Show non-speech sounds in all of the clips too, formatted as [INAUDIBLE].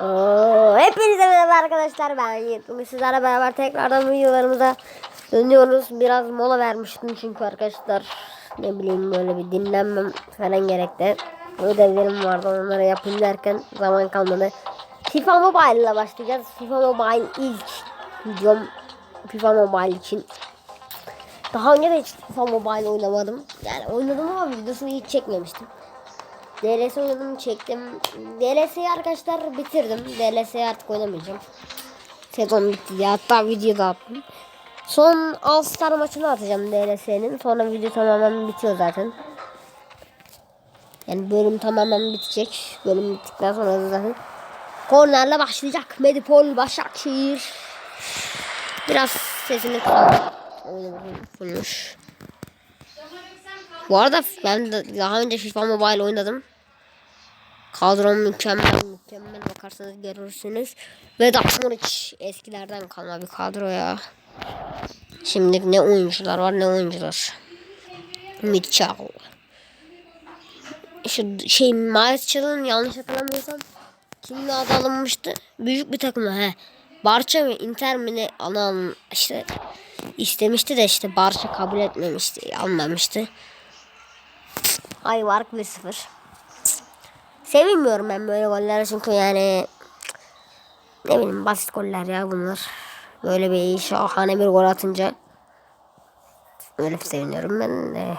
Oo, hepinize merhaba arkadaşlar ben Yiğit. Bugün sizlerle beraber tekrardan videolarımıza dönüyoruz. Biraz mola vermiştim çünkü arkadaşlar ne bileyim böyle bir dinlenmem falan gerekti. Ödevlerim vardı onları yapayım derken zaman kalmadı. FIFA Mobile ile başlayacağız. FIFA Mobile ilk videom FIFA Mobile için. Daha önce de hiç FIFA Mobile oynamadım. Yani oynadım ama videosunu hiç çekmemiştim. DLS oynadım çektim. DLS'yi arkadaşlar bitirdim. DLS'yi artık oynamayacağım. Sezon bitti diye hatta video da attım. Son All Star maçını atacağım DLS'nin. Sonra video tamamen bitiyor zaten. Yani bölüm tamamen bitecek. Bölüm bittikten sonra zaten kornerle başlayacak. Medipol Başakşehir. Biraz sesini kısalım. Oynamış. Bu arada ben de daha önce FIFA Mobile oynadım. Kadrom mükemmel mükemmel bakarsanız görürsünüz. Ve Muriç eskilerden kalma bir kadro ya. Şimdi ne oyuncular var ne oyuncular. Mitchell. Şu şey Miles Chill'ın yanlış hatırlamıyorsam kimle adı alınmıştı? Büyük bir takımla he. Barça mı Inter mi ne alan işte istemişti de işte Barça kabul etmemişti almamıştı. Ay var 1-0. Sevinmiyorum ben böyle golleri çünkü yani ne bileyim basit goller ya bunlar. Böyle bir şahane bir gol atınca öyle seviniyorum ben de.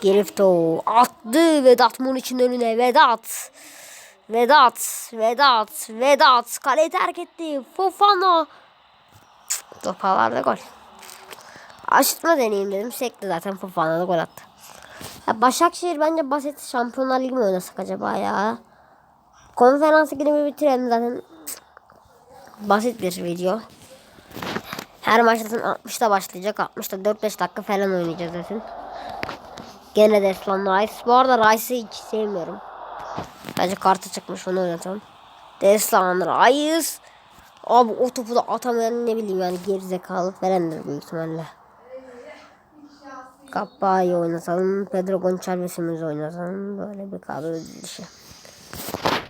Girifto attı Vedat Muniç'in önüne Vedat. Vedat, Vedat, Vedat kaleyi terk etti. Fofana. Topalarda gol. Aşıtma deneyeyim dedim. Sekti zaten Fofana da gol attı. Ya Başakşehir bence basit Şampiyonlar Ligi mi oynasak acaba ya? Konferans ligini bitirelim zaten. Basit bir video. Her maç zaten 60'da başlayacak. 60'da 4-5 dakika falan oynayacağız zaten. Gene Deslan Rice. Bu arada Rice'ı hiç sevmiyorum. Bence kartı çıkmış onu oynatalım. Deslan Rice. Abi o topu da atamayan ne bileyim yani gerizekalı falandır büyük ihtimalle. Kappa'yı oynatalım. Pedro Gonçalves'imizi oynatalım. Böyle bir kadro.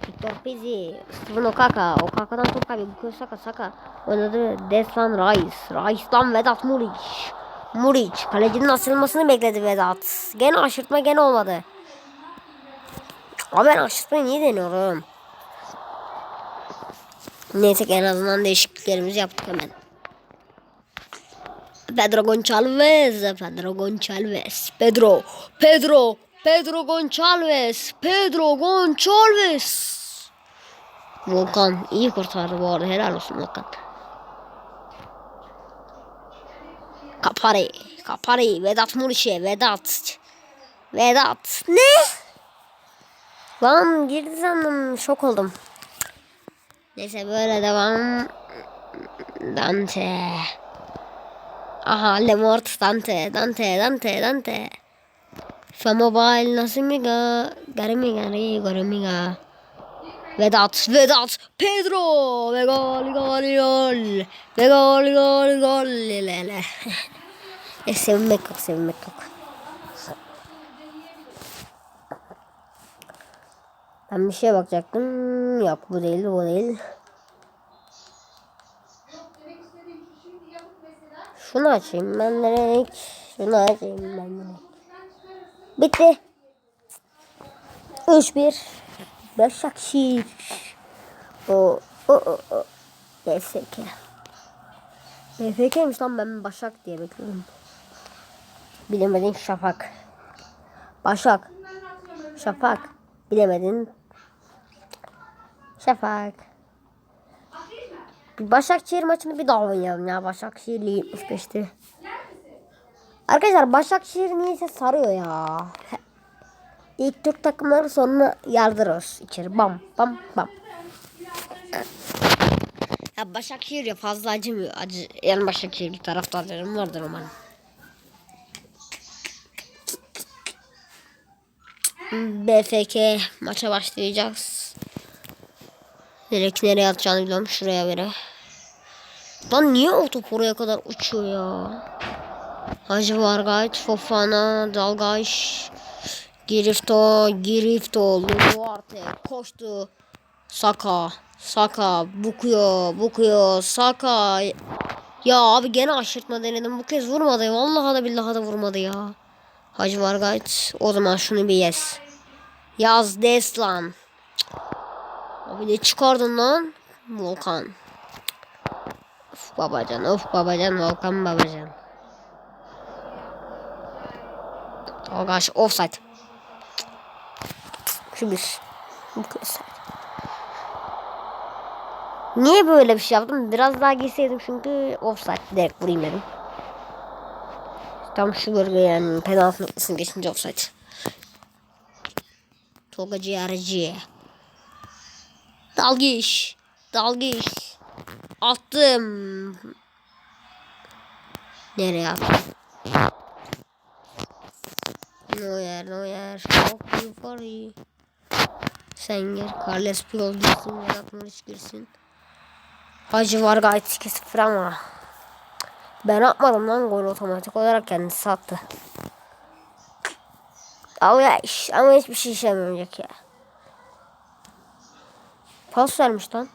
Victor Pizzi, Steven Okaka, Okaka'dan top kaybı, Bukayo Saka, Saka oynadı. Deslan Rice, Rice'dan Vedat Muriç. Muriç, kalecinin asılmasını bekledi Vedat. Gene aşırtma gene olmadı. Abi ben aşırtmayı niye deniyorum? Neyse en azından değişikliklerimizi yaptık hemen. Pedro Gonçalves, Pedro Gonçalves, Pedro, Pedro, Pedro Gonçalves, Pedro Gonçalves. Volkan iyi kurtardı bu arada helal olsun Volkan. Kapari, Kapari, Vedat Muriç'e, Vedat. Vedat. Ne? Lan girdi sandım şok oldum. Neyse böyle devam. Dante. Aha Lemort Dante Dante Dante Dante. Famobile Nasimiga Garimiga Garimiga Vedat Vedat Pedro ve gol gol gol ve gol gol gol lele e, sevinmek yok sevinmek yok ben bir şeye bakacaktım yok bu değil bu değil Şunu açayım ben direkt. Şunu açayım ben direkt. Bitti. 3-1. Başakşehir. O o o o. BFK. BFK'ymiş lan ben Başak diye bekliyorum. Bilemedin Şafak. Başak. Şafak. Bilemedin. Şafak. Başakşehir maçını bir daha oynayalım ya. Başakşehir'le 75'ti. Arkadaşlar Başakşehir niyeyse sarıyor ya. İlk Türk takımları sonra yardırır içeri. Bam bam bam. Ya Başakşehir ya fazla acımıyor. Acı, yani Başakşehirli taraftarlarım vardır umarım. BFK maça başlayacağız. Direkt nereye atacağını bilmiyorum. Şuraya göre. Lan niye o oraya kadar uçuyor ya? Hacı Vargayt, Fofana, Dalgaş, Girifto, Girifto, Luarte koştu. Saka. Saka. Bukuyor. Bukuyor. Saka. Ya abi gene aşırtma denedim. Bu kez vurmadı. Vallahi da billahi da vurmadı ya. Hacı Vargayt. O zaman şunu bir yes. Yaz Deslan. Abi ne çıkardın lan? Volkan. Of babacan. Of babacan. Volkan babacan. Gosh. Offside. Kez. Niye böyle bir şey yaptım? Biraz daha girseydim çünkü offside direkt vurayım dedim. Tam şu bölge yani penaltı noktasını geçince offside. Tolga Ciğerci. Dalgiş. Dalgiş. Attım. Nereye attım? Neuer, Neuer. Çok yukarı. Sen gir. Carles Puyol girsin. Vedat Muriç girsin. Hacı var gayet 2-0 ama. Ben atmadım lan gol otomatik olarak kendisi attı. Ya iş, ama hiçbir şey işlemeyecek ya. Pas vermiş lan.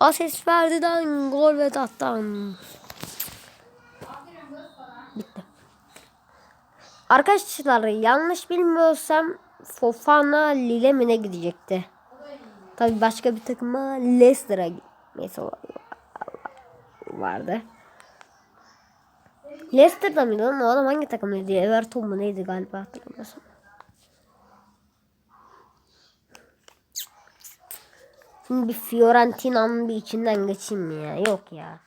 Asist Ferdi'den gol Vedat'tan. Bitti. Arkadaşlar yanlış bilmiyorsam Fofana Lille mi ne gidecekti? Tabi başka bir takıma Leicester'a gitmesi vardı. Leicester'da mıydı lan? O adam hangi takımdaydı? Everton mu neydi galiba hatırlamıyorsam. Şimdi bir Fiorentina'nın bir içinden geçeyim mi ya? Yok ya.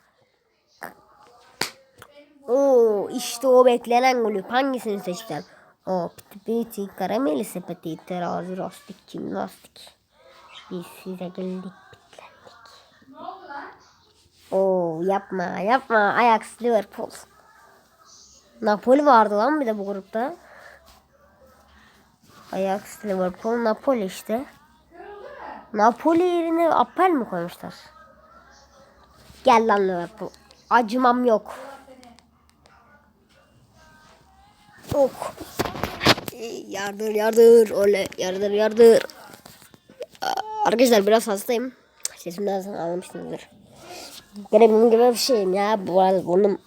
Oo işte o beklenen golü. Hangisini seçeceğim? O piti piti karameli sepeti terazi lastik jimnastik. Biz size geldik bitlendik. Oo yapma yapma Ajax Liverpool. Napoli vardı lan bir de bu grupta. Ajax Liverpool Napoli işte. Napoli yerine Appel mi koymuşlar? Gel lan Liverpool. Acımam yok. Yok. Yardır yardır. Öyle yardır yardır. Arkadaşlar biraz hastayım. Sesimden zaten anlamışsınızdır. Gribim gibi bir şeyim ya. Bu arada burnum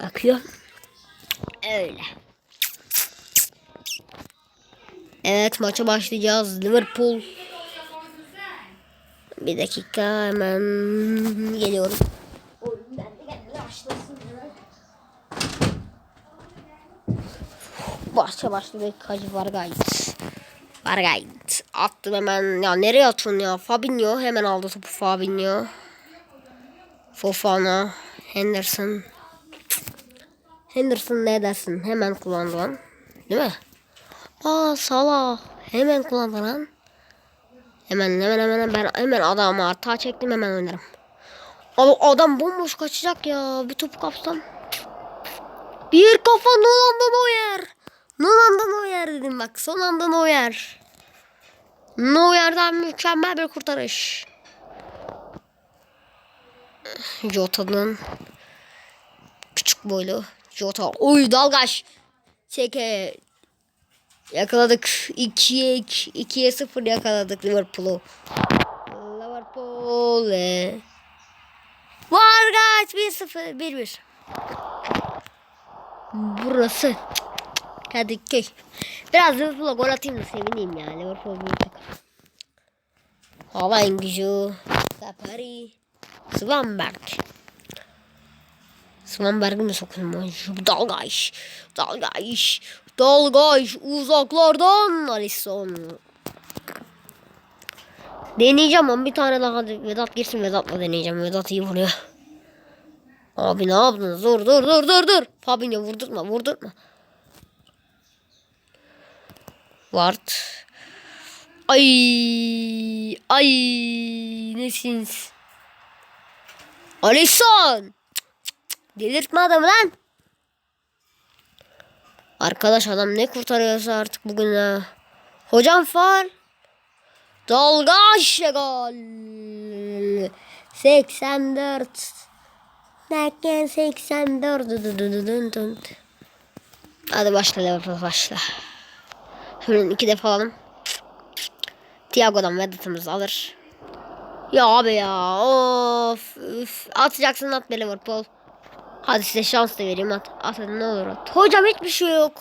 akıyor. Öyle. Evet maça başlayacağız. Liverpool. Bir dakika hemen geliyorum. Başça başladık. Hacı var gayet. Var gayet. Attım hemen. Ya nereye atıyorsun ya? Fabinho hemen aldı topu Fabinho. Fofana. Henderson. Henderson ne dersin? Hemen kullandı lan. Değil mi? Aa Salah. Hemen kullandı lan. Hemen hemen hemen ben hemen adamı hata çektim hemen oynarım. Adam bomboş kaçacak ya. Bir topu kapsam. Bir kafa Nolan'dan o yer. Nolan'dan o yer dedim bak. Son anda o yer. Neuer'den mükemmel bir kurtarış. Jota'nın küçük boylu Jota. Oy dalgaç. Çeke. Yakaladık. 2'ye 2'ye 0 yakaladık Liverpool'u. Liverpool. e. Vargaç 1-0 1-1. Burası. Kadıköy. Biraz Liverpool'a gol atayım da sevineyim ya. Liverpool büyük takım. Hava gücü. Sapari. Svanberg. Svanberg'i mi sokayım? Şu dalgaç. Dalgaç. Dalgaç. Uzaklardan. Alisson. Deneyeceğim ama bir tane daha. Vedat girsin Vedat'la deneyeceğim. Vedat iyi vuruyor. Abi ne yaptın? Dur dur dur dur dur. Fabinho vurdurtma vurdurtma. Ward. Ay ay nesiniz? Alisson. Delirtme adamı lan. Arkadaş adam ne kurtarıyorsa artık bugün ha. Hocam faal. Dalgaç gol. 84. Derken 84. Dı dı dı dı dın dın. Hadi başla Liverpool başla. Hemen iki defa alalım. Thiago'dan Vedat'ımız alır. Ya abi ya of, üf. Atacaksın at be Liverpool. Hadi size şans da vereyim at. At ne olur at. Hocam hiçbir şey yok.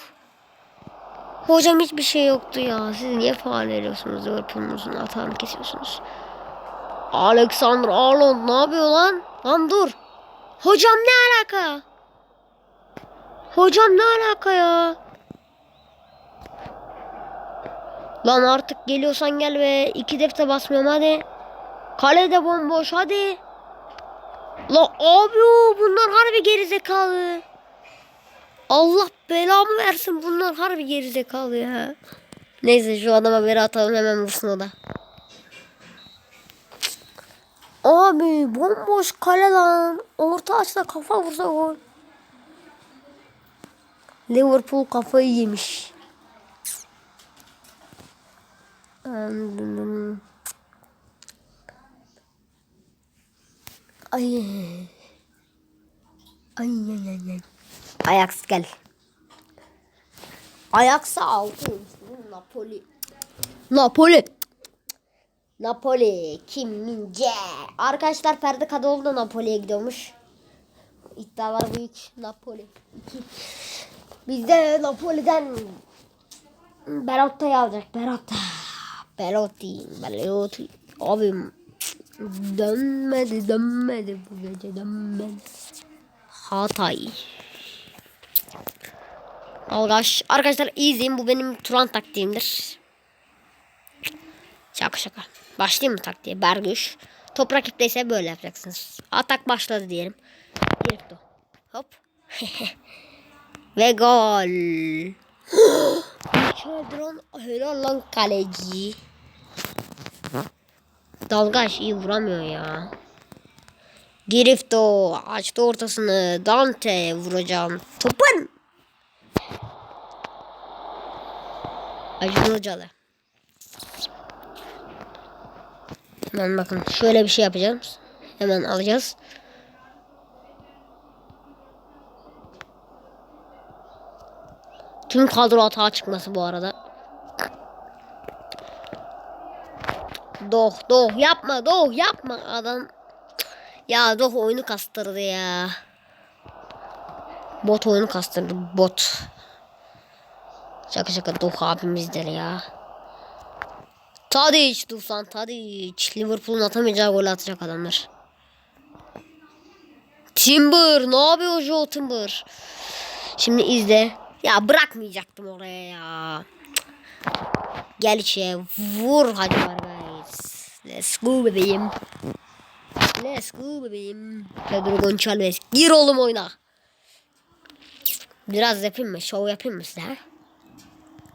Hocam hiçbir şey yoktu ya. Siz niye faal veriyorsunuz Liverpool'unuzun atağını kesiyorsunuz. Alexander Arnold ne yapıyor lan? Lan dur. Hocam ne alaka? Hocam ne alaka ya? Lan artık geliyorsan gel ve iki defte basmıyorum hadi. Kalede bomboş hadi. La abi o, bunlar harbi gerizekalı. Allah belamı versin bunlar harbi gerizekalı ya. Neyse şu adama bir atalım hemen vursun o da. Abi bomboş kale lan. Orta açta kafa vursa gol. Liverpool kafayı yemiş. Anladım. Ay. Ay ay ay ay. Ajax gel. Ajax'a altı. Napoli. Napoli. Napoli. Kim Mince. Arkadaşlar Ferdi Kadıoğlu da Napoli'ye gidiyormuş. İddialar büyük. Napoli. Biz de Napoli'den Berotta'yı alacak. Berotta. Belotti. Belotti. Abim dönmedi dönmedi bu gece dönmedi. Hatay. Algaş. Arkadaşlar izleyin. Bu benim Turan taktiğimdir. Şaka şaka. Başlayayım mı taktiğe? Bergüş. Top rakipteyse böyle yapacaksınız. Atak başladı diyelim. Direkto. Hop. [LAUGHS] Ve gol. [GASPS] Çadran helal lan kaleci. Dalgaç iyi vuramıyor ya. Girifto açtı ortasını. Dante vuracağım. Topun. Acun Hocalı. Hemen bakın şöyle bir şey yapacağız. Hemen alacağız. Tüm kadro hata çıkması bu arada. Doh doh yapma doh yapma adam. Ya doh oyunu kastırdı ya. Bot oyunu kastırdı bot. Şaka şaka doh abimizdir ya. Tadic Dusan Tadic. Liverpool'un atamayacağı gol atacak adamlar. Timber ne yapıyor Joe Timber? Şimdi izle. Ya bırakmayacaktım oraya ya. Gel içe vur hadi var guys. Let's go bebeğim. Let's go bebeğim. Pedro Gonçalves gir oğlum oyna. Biraz yapayım mı? Show yapayım mı size? ha?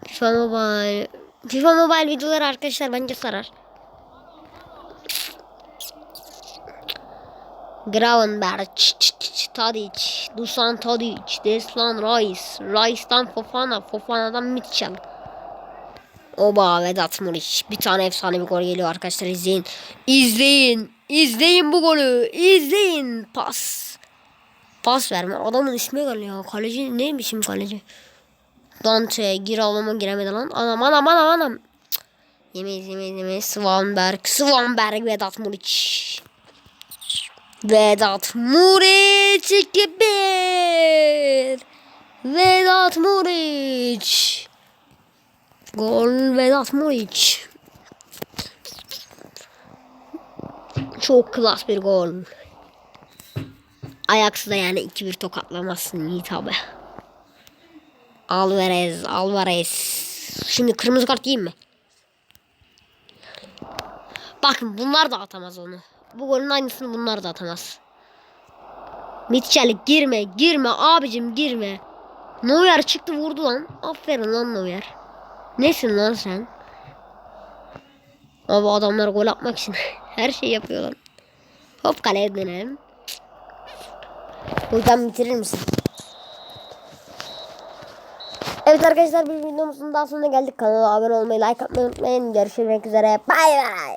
FIFA Mobile. FIFA Mobile videoları arkadaşlar bence sarar. Gravenberg, Tadic, Dusan Tadic, Deslan Rice, Rice'dan Fofana, Fofana'dan Mitchell. Oba Vedat Muriç. Bir tane efsane bir gol geliyor arkadaşlar izleyin. İzleyin. İzleyin bu golü. İzleyin. Pas. Pas verme. Adamın ismi geliyor. Kaleci neymiş şimdi kaleci? Dante gir avlama giremedi lan. Anam anam anam anam. Cık. Yemeyiz yemeyiz yemeyiz. Svanberg. Svanberg Vedat Muriç. Vedat Muriç 2-1. Vedat Muriç. Gol Vedat Muriç. Çok klas bir gol. Ajax'ı da yani 2-1 tokatlamazsın Yiğit abi. Alvarez, Alvarez. Şimdi kırmızı kart yiyeyim mi? Bakın bunlar da atamaz onu. Bu golün aynısını bunlar da atamaz. Mitchell girme, girme abicim girme. Neuer çıktı vurdu lan. Aferin lan Neuer. Nesin lan sen? Abi adamlar gol atmak için [LAUGHS] her şey yapıyorlar. Hop kaleye dönelim. Hocam bitirir misin? Evet arkadaşlar bir videomuzun daha sonuna geldik. Kanala abone olmayı, like atmayı unutmayın. Görüşmek üzere. Bay bay.